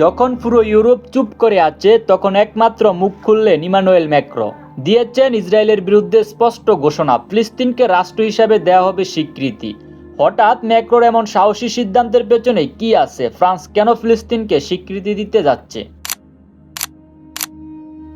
যখন পুরো ইউরোপ চুপ করে আছে, তখন একমাত্র মুখ খুললেন ইমানুয়েল ম্যাক্রো। দিয়েছেন ইসরায়েলের বিরুদ্ধে স্পষ্ট ঘোষণা, ফিলিস্তিনকে রাষ্ট্র হিসাবে দেওয়া হবে স্বীকৃতি। হঠাৎ ম্যাক্রোর এমন সাহসী সিদ্ধান্তের পেছনে কি আছে? ফ্রান্স কেন ফিলিস্তিনকে স্বীকৃতি দিতে যাচ্ছে?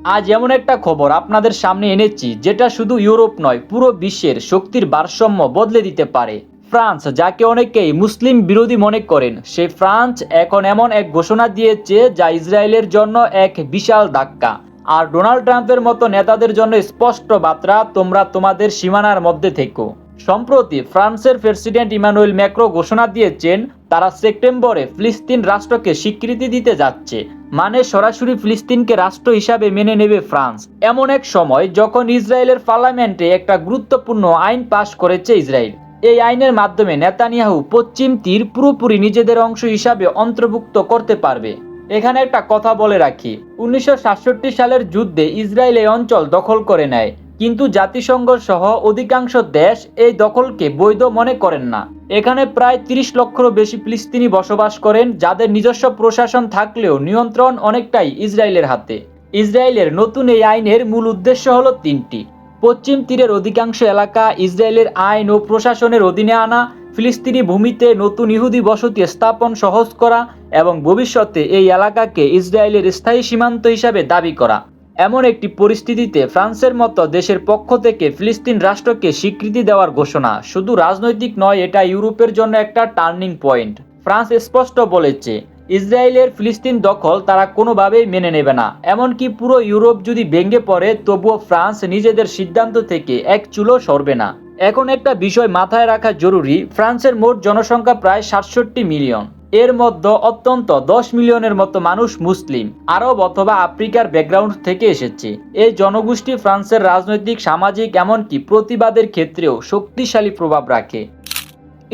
আজ এমন একটা খবর আপনাদের সামনে এনেছি, যেটা শুধু ইউরোপ নয়, পুরো বিশ্বের শক্তির ভারসাম্য বদলে দিতে পারে। ফ্রান্স, যাকে অনেকেই মুসলিম বিরোধী মনে করেন। সেই ফ্রান্স এখন এমন এক ঘোষণা দিয়েছে যা ইসরায়েলের জন্য এক বিশাল ধাক্কা। আর ডোনাল্ড ট্রাম্পের মতো নেতাদের জন্য স্পষ্ট বার্তা, তোমরা তোমাদের সীমানার মধ্যে থেকো। সম্প্রতি ফ্রান্সের প্রেসিডেন্ট ইমানুয়েল ম্যাক্রো ঘোষণা দিয়েছেন, তারা সেপ্টেম্বরে ফিলিস্তিন রাষ্ট্রকে স্বীকৃতি দিতে যাচ্ছে মানে সরাসরি ফিলিস্তিনকে রাষ্ট্র হিসাবে মেনে নেবে ফ্রান্স। এমন এক সময় যখন ইসরায়েলের পার্লামেন্টে একটা গুরুত্বপূর্ণ আইন পাশ করেছে ইসরায়েল। এই আইনের মাধ্যমে নেতানিয়াহু পশ্চিম তীর পুরোপুরি নিজেদের অংশ হিসাবে অন্তর্ভুক্ত করতে পারবে। এখানে একটা কথা বলে রাখি, উনিশশো সাতষট্টি সালের যুদ্ধে ইসরায়েল এই অঞ্চল দখল করে নেয়, কিন্তু জাতিসংঘ সহ অধিকাংশ দেশ এই দখলকে বৈধ মনে করেন না। এখানে প্রায় তিরিশ লক্ষেরও বেশি ফিলিস্তিনি বসবাস করেন, যাদের নিজস্ব প্রশাসন থাকলেও নিয়ন্ত্রণ অনেকটাই ইসরায়েলের হাতে। ইসরায়েলের নতুন এই আইনের মূল উদ্দেশ্য হলো তিনটি পশ্চিম তীরের অধিকাংশ এলাকা ইসরায়েলের আইন ও প্রশাসনের অধীনে আনা। ফিলিস্তিনি ভূমিতে নতুন ইহুদি বসতি স্থাপন সহজ করা এবং ভবিষ্যতে এই এলাকাকে ইসরায়েলের স্থায়ী সীমান্ত হিসাবে দাবি করা। এমন একটি পরিস্থিতিতে ফ্রান্সের মতো দেশের পক্ষ থেকে ফিলিস্তিন রাষ্ট্রকে স্বীকৃতি দেওয়ার ঘোষণা। শুধু রাজনৈতিক নয়, এটা ইউরোপের জন্য একটা টার্নিং পয়েন্ট। ফ্রান্স স্পষ্ট বলেছে ইসরায়েলের ফিলিস্তিন দখল তারা কোনোভাবেই মেনে নেবে না। এমনকি পুরো ইউরোপ যদি ভেঙে পড়ে, তবুও ফ্রান্স নিজেদের সিদ্ধান্ত থেকে এক চুলো সরবে না। এখন একটা বিষয় মাথায় রাখা জরুরি, ফ্রান্সের মোট জনসংখ্যা প্রায় সাতষট্টি মিলিয়ন। এর মধ্যে অত্যন্ত দশ মিলিয়নের মতো মানুষ মুসলিম, আরব অথবা আফ্রিকার ব্যাকগ্রাউন্ড থেকে এসেছে। এই জনগোষ্ঠী ফ্রান্সের রাজনৈতিক, সামাজিক, এমনকি প্রতিবাদের ক্ষেত্রেও শক্তিশালী প্রভাব রাখে।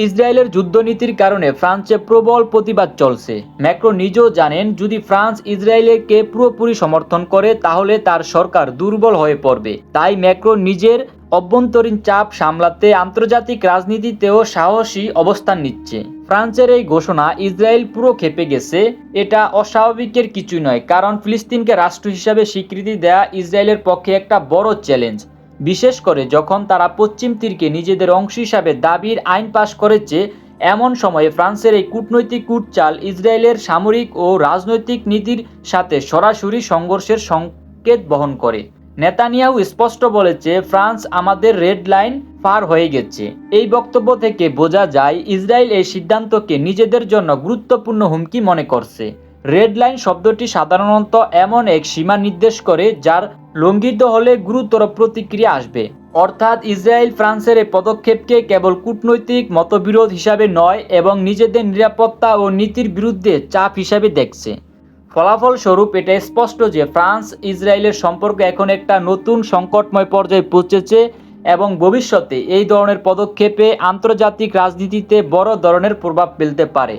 ইসরায়েলের যুদ্ধনীতির কারণে ফ্রান্সে প্রবল প্রতিবাদ চলছে। ম্যাক্রো নিজেও জানেন, যদি ফ্রান্স ইসরায়েলকে পুরোপুরি সমর্থন করে, তাহলে তার সরকার দুর্বল হয়ে পড়বে। তাই ম্যাক্রো নিজের অভ্যন্তরীণ চাপ সামলাতে আন্তর্জাতিক রাজনীতিতেও সাহসী অবস্থান নিচ্ছে। ফ্রান্সের এই ঘোষণা ইসরায়েল পুরো খেপে গেছে, এটা অস্বাভাবিকের কিছুই নয়, কারণ ফিলিস্তিনকে রাষ্ট্র হিসাবে স্বীকৃতি দেয়া ইসরায়েলের পক্ষে একটা বড় চ্যালেঞ্জ। বিশেষ করে যখন তারা পশ্চিম তীরকে নিজেদের অংশ হিসাবে দাবির আইন পাশ করেছে, এমন সময়ে ফ্রান্সের এই কূটনৈতিক কূটচাল ইসরায়েলের সামরিক ও রাজনৈতিক নীতির সাথে সরাসরি সংঘর্ষের সংকেত বহন করে। নেতানিয়াহু স্পষ্ট বলেছে, ফ্রান্স আমাদের রেড লাইন পার হয়ে গেছে। এই বক্তব্য থেকে বোঝা যায়, ইসরায়েল এই সিদ্ধান্তকে নিজেদের জন্য গুরুত্বপূর্ণ হুমকি মনে করছে। রেড লাইন শব্দটি সাধারণত এমন এক সীমা নির্দেশ করে, যার লঙ্ঘিত হলে গুরুতর প্রতিক্রিয়া আসবে। অর্থাৎ ইসরায়েল ফ্রান্সের এই পদক্ষেপকে কেবল কূটনৈতিক মতবিরোধ হিসাবে নয়, এবং নিজেদের নিরাপত্তা ও নীতির বিরুদ্ধে চাপ হিসাবে দেখছে। ফলাফল স্বরূপ এটা স্পষ্ট যে ফ্রান্স, ইসরায়েলের সম্পর্ক এখন একটা নতুন সংকটময় পর্যায়ে পৌঁছেছে এবং ভবিষ্যতে এই ধরনের পদক্ষেপে আন্তর্জাতিক রাজনীতিতে বড় ধরনের প্রভাব ফেলতে পারে।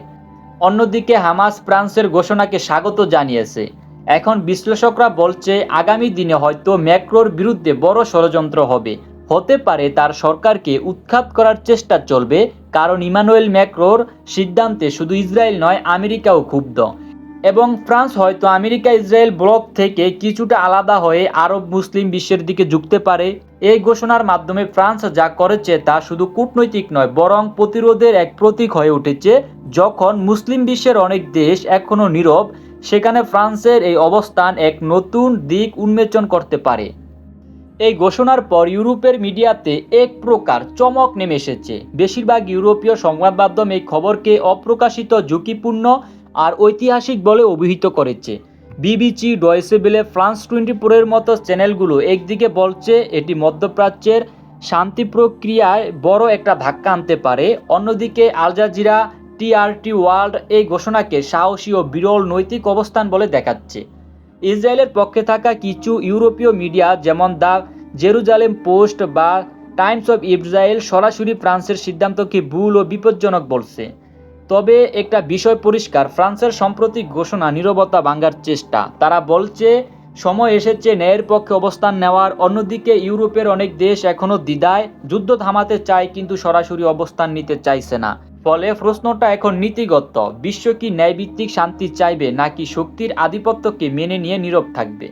অন্যদিকে হামাস ফ্রান্সের ঘোষণাকে স্বাগত জানিয়েছে। এখন বিশ্লেষকরা বলছে আগামী দিনে হয়তো ম্যাক্রোর বিরুদ্ধে বড় ষড়যন্ত্র হবে। হতে পারে তার সরকারকে উৎখাত করার চেষ্টা চলবে, কারণ ইমানুয়েল ম্যাক্রোর সিদ্ধান্তে শুধু ইসরায়েল নয়, আমেরিকাও ক্ষুব্ধ। এবং ফ্রান্স হয়তো আমেরিকা ইসরায়েল ব্লক থেকে কিছুটা আলাদা হয়ে আরব মুসলিম বিশ্বের দিকে ঝুঁকতে পারে। এই ঘোষণার মাধ্যমে ফ্রান্স যা করেছে তা শুধু কূটনৈতিক নয়, বরং প্রতিরোধের এক প্রতীক হয়ে উঠেছে, যখন মুসলিম বিশ্বের অনেক দেশ এখনও নীরব সেখানে ফ্রান্সের এই অবস্থান এক নতুন দিক উন্মোচন করতে পারে। এই ঘোষণার পর ইউরোপের মিডিয়াতে এক প্রকার চমক নেমে এসেছে। বেশিরভাগ ইউরোপীয় সংবাদ মাধ্যম এই খবরকে অপ্রকাশিত, ঝুঁকিপূর্ণ আর ঐতিহাসিক বলে অভিহিত করেছে। বিবিসি ডয়েসেবেলে ফ্রান্স টোয়েন্টি ফোরের মতো চ্যানেলগুলো একদিকে বলছে এটি মধ্যপ্রাচ্যের শান্তি প্রক্রিয়ায় বড় একটা ধাক্কা আনতে পারে, অন্যদিকে আল জাজিরা টিআরটি ওয়ার্ল্ড এই ঘোষণাকে সাহসী ও বিরল নৈতিক অবস্থান বলে দেখাচ্ছে। ইসরায়েলের পক্ষে থাকা কিছু ইউরোপীয় মিডিয়া যেমন দ্য জেরুজালেম পোস্ট বা টাইমস অফ ইসরায়েল সরাসরি ফ্রান্সের সিদ্ধান্তকে ভুল ও বিপজ্জনক বলছে। তবে একটা বিষয় পরিষ্কার, ফ্রান্সের সাম্প্রতিক ঘোষণা নীরবতা ভাঙার চেষ্টা। তারা বলছে, সময় এসেছে ন্যায়ের পক্ষে অবস্থান নেওয়ার, অন্যদিকে ইউরোপের অনেক দেশ এখনও দ্বিধায়, যুদ্ধ থামাতে চায়, কিন্তু সরাসরি অবস্থান নিতে চাইছে না। ফলে প্রশ্নটা এখন নীতিগত। বিশ্ব কি ন্যায়ভিত্তিক শান্তি চাইবে নাকি শক্তির আধিপত্যকে মেনে নিয়ে নীরব থাকবে?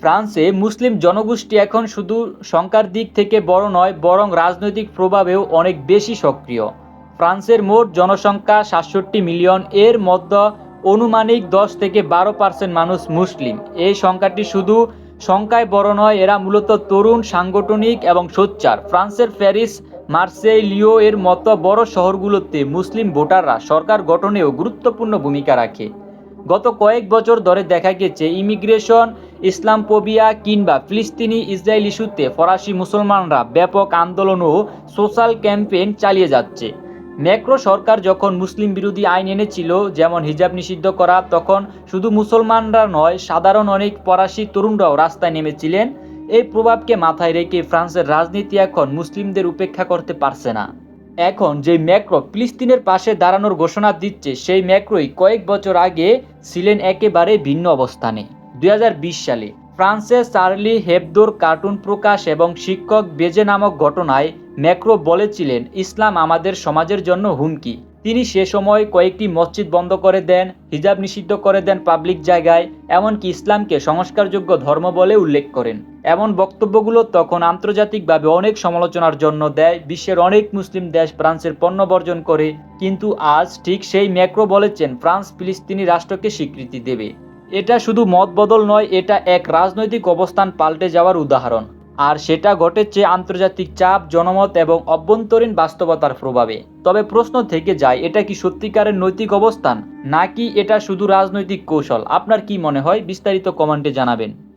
ফ্রান্সে মুসলিম জনগোষ্ঠী এখন শুধু সংখ্যার দিক থেকে বড় নয়, বরং রাজনৈতিক প্রভাবেও অনেক বেশি সক্রিয়। ফ্রান্সের মোট জনসংখ্যা সাতষট্টি মিলিয়ন, এর মধ্যে অনুমানিক দশ থেকে বারো পার্সেন্ট মানুষ মুসলিম। এই সংখ্যাটি শুধু সংখ্যায় বড় নয়, এরা মূলত তরুণ, সাংগঠনিক এবং সোচ্চার। ফ্রান্সের প্যারিস মার্সেই লিও এর মতো বড় শহরগুলোতে মুসলিম ভোটাররা সরকার গঠনেও গুরুত্বপূর্ণ ভূমিকা রাখে। গত কয়েক বছর ধরে দেখা গেছে, ইমিগ্রেশন ইসলামপোবিয়া কিংবা ফিলিস্তিনি ইসরায়েল ইস্যুতে ফরাসি মুসলমানরা ব্যাপক আন্দোলন ও সোশ্যাল ক্যাম্পেইন চালিয়ে যাচ্ছে। ম্যাক্রো সরকার যখন মুসলিম বিরোধী আইন এনেছিল, যেমন হিজাব নিষিদ্ধ করা, তখন শুধু মুসলমানরা নয়, সাধারণ অনেক ফরাসি তরুণরাও রাস্তায় নেমেছিলেন। এই প্রভাবকে মাথায় রেখে ফ্রান্সের রাজনীতি এখন মুসলিমদের উপেক্ষা করতে পারছে না। এখন যে ম্যাক্রো ফিলিস্তিনের পাশে দাঁড়ানোর ঘোষণা দিচ্ছে, সেই ম্যাক্রোই কয়েক বছর আগে ছিলেন একেবারে ভিন্ন অবস্থানে। দু হাজার বিশ সালে ফ্রান্সে চার্লি হেবদোর কার্টুন প্রকাশ এবং শিক্ষক বেজে নামক ঘটনায় ম্যাক্রো বলেছিলেন, ইসলাম আমাদের সমাজের জন্য হুমকি। তিনি সে সময় কয়েকটি মসজিদ বন্ধ করে দেন, হিজাব নিষিদ্ধ করে দেন পাবলিক জায়গায়, এমনকি ইসলামকে সংস্কারযোগ্য ধর্ম বলে উল্লেখ করেন। এমন বক্তব্যগুলো তখন আন্তর্জাতিকভাবে অনেক সমালোচনার জন্য দেয়, বিশ্বের অনেক মুসলিম দেশ ফ্রান্সের পণ্য বর্জন করে, কিন্তু আজ ঠিক সেই ম্যাক্রো বলেছেন, ফ্রান্স ফিলিস্তিনি রাষ্ট্রকে স্বীকৃতি দেবে। এটা শুধু মত বদল নয়, এটা এক রাজনৈতিক অবস্থান পাল্টে যাওয়ার উদাহরণ। আর সেটা ঘটেছে আন্তর্জাতিক চাপ, জনমত এবং অভ্যন্তরীণ বাস্তবতার প্রভাবে। তবে প্রশ্ন থেকে যায়, এটা কি সত্যিকারের নৈতিক অবস্থান? নাকি এটা শুধু রাজনৈতিক কৌশল? আপনার কি মনে হয়? বিস্তারিত কমেন্টে জানাবেন।